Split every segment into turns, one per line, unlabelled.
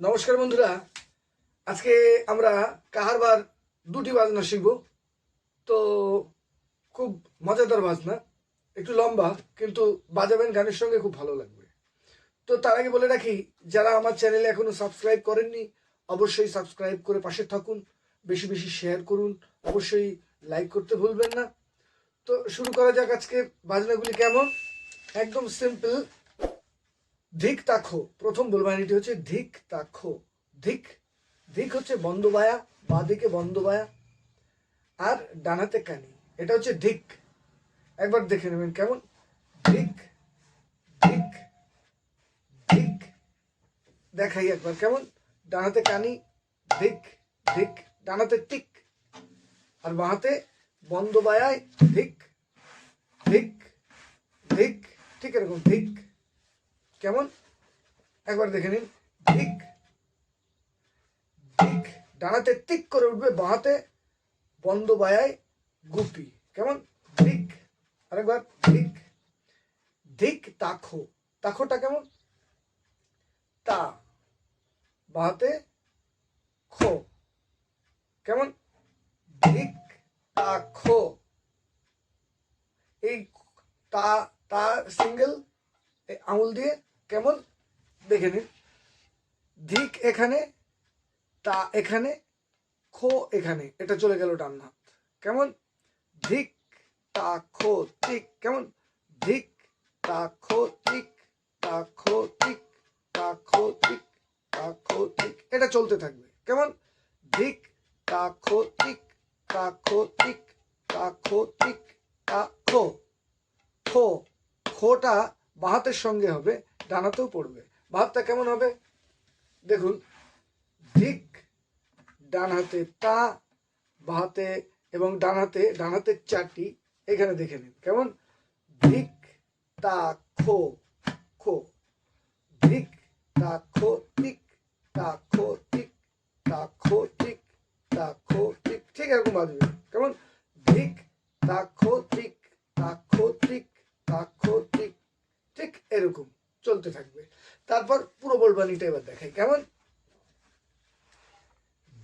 নমস্কার বন্ধুরা। আজকে আমরা কাহারবার দুটি বাজনা শিখব। তো খুব মজাদার বাজনা। একটু লম্বা, কিন্তু বাজাবেন গানের সঙ্গে খুব ভালো লাগবে। তো তার আগে বলে রাখি, যারা আমার চ্যানেলে এখনও সাবস্ক্রাইব করেননি, অবশ্যই সাবস্ক্রাইব করে পাশে থাকুন। বেশি বেশি শেয়ার করুন। অবশ্যই লাইক করতে ভুলবেন না। তো শুরু করা যাক আজকে বাজনাগুলি কেমন? একদম সিম্পল ধিক তাক্ষ, প্রথম বলবানিটি হচ্ছে ধিক তাক্ষ, ধিক ধিক হচ্ছে বন্দবায়া বা দিকে বন্দবায়া আর ডানাতে কানি, এটা হচ্ছে ধিক। একবার দেখে নেবেন কেমন? ধিক ধিক ধিক, দেখাই একবার কেমন? ডানাতে কানি, ধিক ধিক, ডানাতে টিক, আর বাঁহাতে বন্দবায়ায় ধিক ধিক ধিক, ঠিক এরকম ধিক। কেমন? একবার দেখে নিন। ধিক ধিক, ডানাতে টিক করে উঠবে বাঁহাতে বন্ধ বায়ায় গুপি। কেমন? ধিক, আরেকবার। ধিক ধিক, তাখো। তাখোটা কেমন? তা, বাঁহাতে খো। কেমন? ধিক, তাখো। এই তা তা সিঙ্গেল আঙুল দিয়ে কেমন? দেখে নিন। ধিক এখানে, তা এখানে, খো এখানে, এটা চলে গেল ডান হাত। কেমন? ধিক, তা, খো, তিক। কেমন? ধিক, তা, খো, তিক, তা, খো, তিক, তা, খো, তিক, তা, খো, তিক। এটা চলতে থাকবে। কেমন? ধিক, তা, খো, তিক, তা, খো, তিক, তা, খো, তিক, তা, খো। খো, খোটা বাহাতের সঙ্গে হবে। ডানাতেও পড়বে। বাহাতটা কেমন হবে? দেখুন ধিক ডান হাতে তা, বাহাতে এবং ডান হাতে ডান হাতের চারটি, এখানে দেখে নিন। কেমন? ধিক তা, খো খো। ধিক তা, খো তিক তা, খো তিক তা, খো তিক তা, খো তিক ঠিক এরকম বাজবে। কেমন? ধিক তা, খো তিক তা, খো তিক তা, খো তিক ঠিক এরকম। চলতে থাকবে। তারপর পুরো বলবানিটা এবার দেখাই। কেমন?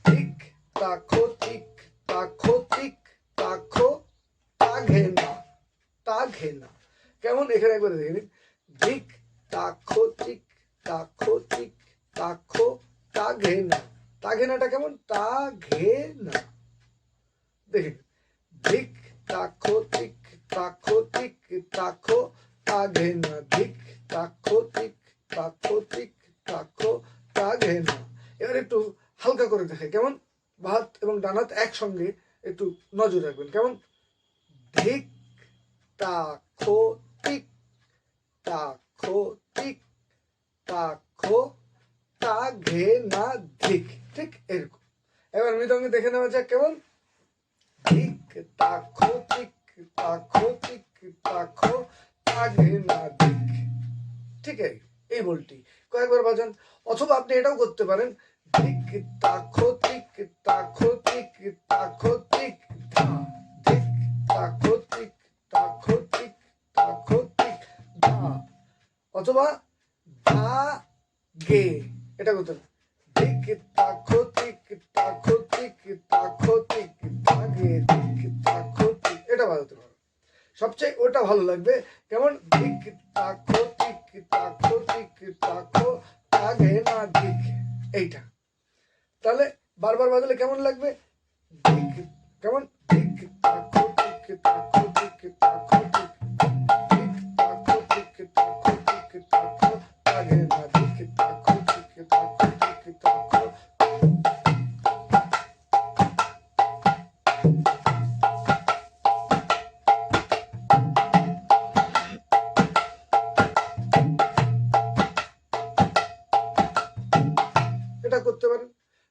ধিক তাখো তিক তাখো তিক তাখো তা ঘেনা তা ঘেনা কেমন? এখানে একবার দেখে নিন। ধিক তাখো তিক তাখো তিক তাখো তা ঘেনা তা ঘেনাটা কেমন? তা ঘেনা দেখেন ধিক তাখো তিক তাখো তিক তাখো তা ঘেনা ধিক তাখো তিক তাখো তিক তাখো তা ঘেনা এবার একটু হালকা করে দেখে, কেমন? ভাত এবং ডানাত একসঙ্গে একটু নজর রাখবেন, কেমন? ধিক তাখো তিক তাখো তিক তাখো তা ঘেনা ধিক। ঠিক এরকম। এবার মৃদঙ্গে দেখে নেওয়া যাক, কেমন? ধিক তাখো তিক তাখো তিক তাখো ঠিক আছে এই বলটি কয়েকবার বাজান, অথবা আপনি এটাও করতে পারেন। ধিক তাখো তিক তাখো তিক তাখো তিক ধা ধিক তাখো অথবা ধা গে। এটা করতে ধিক তাখো তিক তাখো তিক তাখো তিক ধা গে সবচেয়ে ওটা ভালো লাগবে। কেমন? ধিক তাকো তিক তাকো তিক, তাকো তাগে না দিক। এইটা। তাহলে বারবার বাজালে কেমন লাগবে? ধিক কেমন? ধিক তাকো তাখো তিক।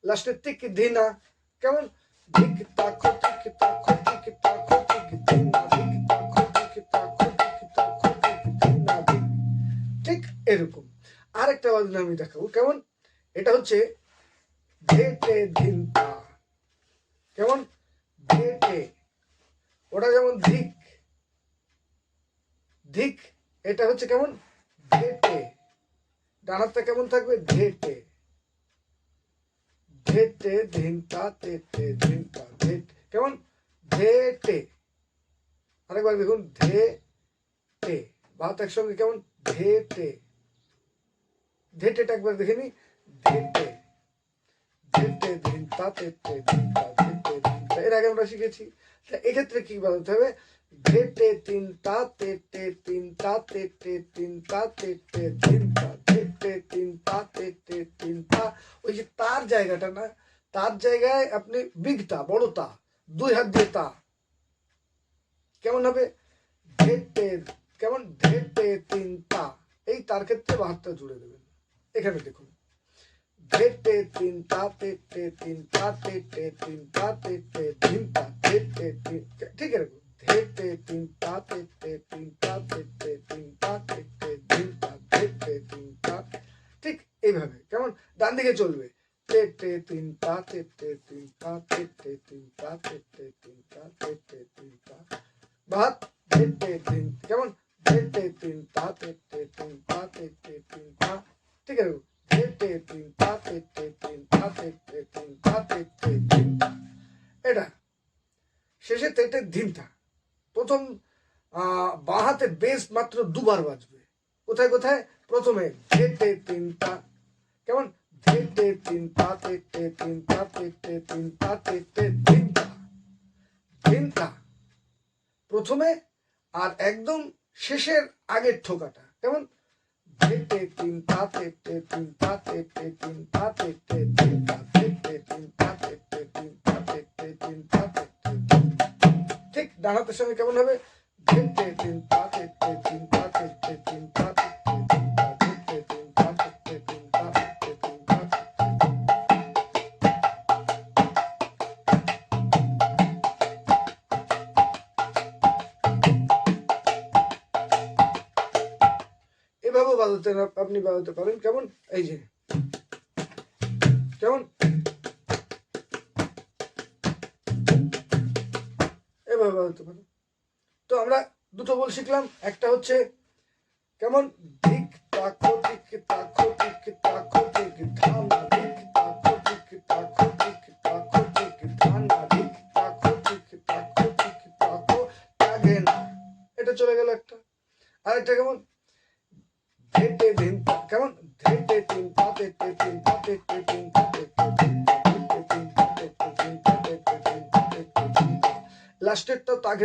লাস্টে তিক ধিনা কেমন? ধিক তিক তাখো তিক তাখো তিক ধিনা ধিক তিক তাখো তিক তাখো তিক ধিনা ধিক ঠিক এরকম। আরেকটা বাজনা আমি দেখাবো, কেমন? এটা হচ্ছে ধেটে ধিনতা কেমন? ধেটে ওটা যেমন ধিক। ধিক, এটা হচ্ছে কেমন? ধেটে ডানারটা কেমন থাকবে? ধেটে ধেটে ধিনতা তেটে ধিনতা ধেট কেমন? ধেটে আরেকবার দেখুন ধে টে ভাত একসঙ্গে কেমন? ধেটে ধেটেটা একবার দেখে নি। ধেটে ধেটে ধিনতা তেটে ধিনতা ধেটে ধিনতা। এর আগে আমরা শিখেছি। তা এক্ষেত্রে কি বলতে হবে? ধেটে তিনটা তেটে তিনটা তেটে তিনটা তেটে ধিনতা ধেটে তিনটা তেটে তিনটা ওই যে তার জায়গাটা না তার জায়গায় আপনি বিগটা বড়টা দুই হাত দিয়ে তা কেমন হবে ধেটে কেমন ধেটে তিনটা এই তার ক্ষেত্রে বাহাতটা জুড়ে দেবেন এখানে দেখুন ধেটে তিনটা তেটে তিনটা তেটে তিনটা তেটে তিনটা ধেটে তিন ঠিক এরকম ধেটে তিনটা তেটে তিনটা তেটে তিনটা তেটে এইভাবে কেমন ডান দিকে চলবে তেটে তিনটা তেটে তিনটা তেটে তিনটা তেটে তিনটা তেটে তিনটা ভাত তেটে তিন কেমন তেটে তিনটা তেটে তিনটা তেটে তিনটা ঠিক আছে তেটে তিনটা তেটে তিনটা তেটে তিনটা তেটে তিনটা এটা শেষে তেটে ধিনটা প্রথম আহ, বাঁ হাতে বেস মাত্র দুবার বাজবে কোথায় কোথায় প্রথমে ধেটে তিনটা কেমন তেটে তিনটা তেটে তিনটা তেটে তিনটা তিনটা প্রথমে আর একদম শেষের আগের ঠোকাটা কেমন তেটে তিনটা তেটে তিনটা তেটে তিনটা তেটে তিনটা তেটে তিনটা তেটে তিনটা তেটে তিনটা ঠিক ডান সঙ্গে কেমন হবে ধেটে তিনটা তেটে তিনটা তেটে তিনটা বাজাতে আপনি বাজাতে পারেন। কেমন? এই যে। কেমন? এভাবে বাজাতে পারেন। তো আমরা দুটো বল শিখলাম। একটা হচ্ছে কেমন? ধিক তাকো ধিক তাকো ধিক তাকো ধিক ধানা ধিক তাকো ধিক তাকো তাকো ধিক ধানা তাগে না এটা চলে গেল একটা। আরেকটা কেমন? ধেটে দিন কেমন ধেটে তিন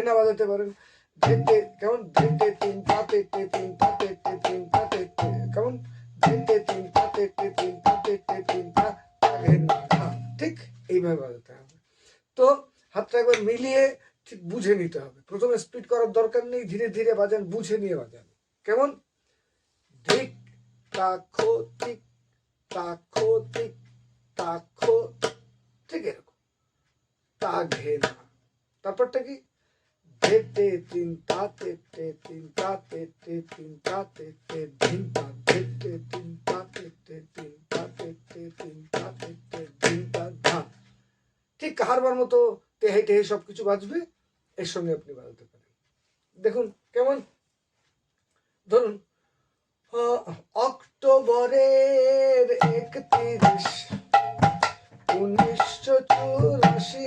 না বাজাতে পারেন ধেটে কেমন ধেটে তিন পাতে তিন পাতে তিন পাতে কেমন ধেটে তিন পাতে তিন পাতে তিন পা হ্যাঁ, ঠিক এইভাবে বাজাতে হবে তো হাতটা একবার মিলিয়ে ঠিক বুঝে নিতে হবে প্রথমে স্পিড করার দরকার নেই ধীরে ধীরে বাজান বুঝে নিয়ে বাজান কেমন ধিক তাকো তিক ঠিক এরকম। তা ঘে তারপরটা কি? ধেতে তিন তাতে তিন তাতে তে তিন তাতে তে, তা তিন তাতে তে তিন তাতে তে ঠিক কাহারবার মতো টেহে টেহে সবকিছু বাজবে, এর সঙ্গে আপনি বাজাতে পারেন। দেখুন, কেমন? ধরুন অক্টোবরের একত্রিশ, উনিশশো চুরাশি।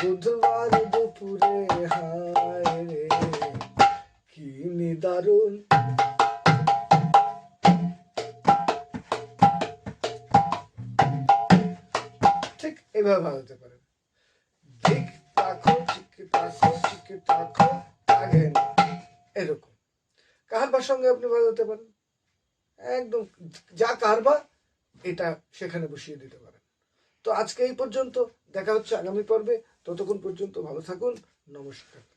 বুধবার দুপুরে, হায় কি নিদারুণ। ঠিক এভাবে বাজাতে পারেন। ঠিক তাকো, চিক তাকো চিক তাকো তাগে না। এরকম। কাহারবার সঙ্গে আপনি বাজাতে পারেন। একদম যা কারবা এটা সেখানে বসিয়ে দিতে পারেন। তো আজকে এই পর্যন্ত, দেখা হচ্ছে আগামী পর্বে। ততক্ষণ পর্যন্ত ভালো থাকুন। নমস্কার।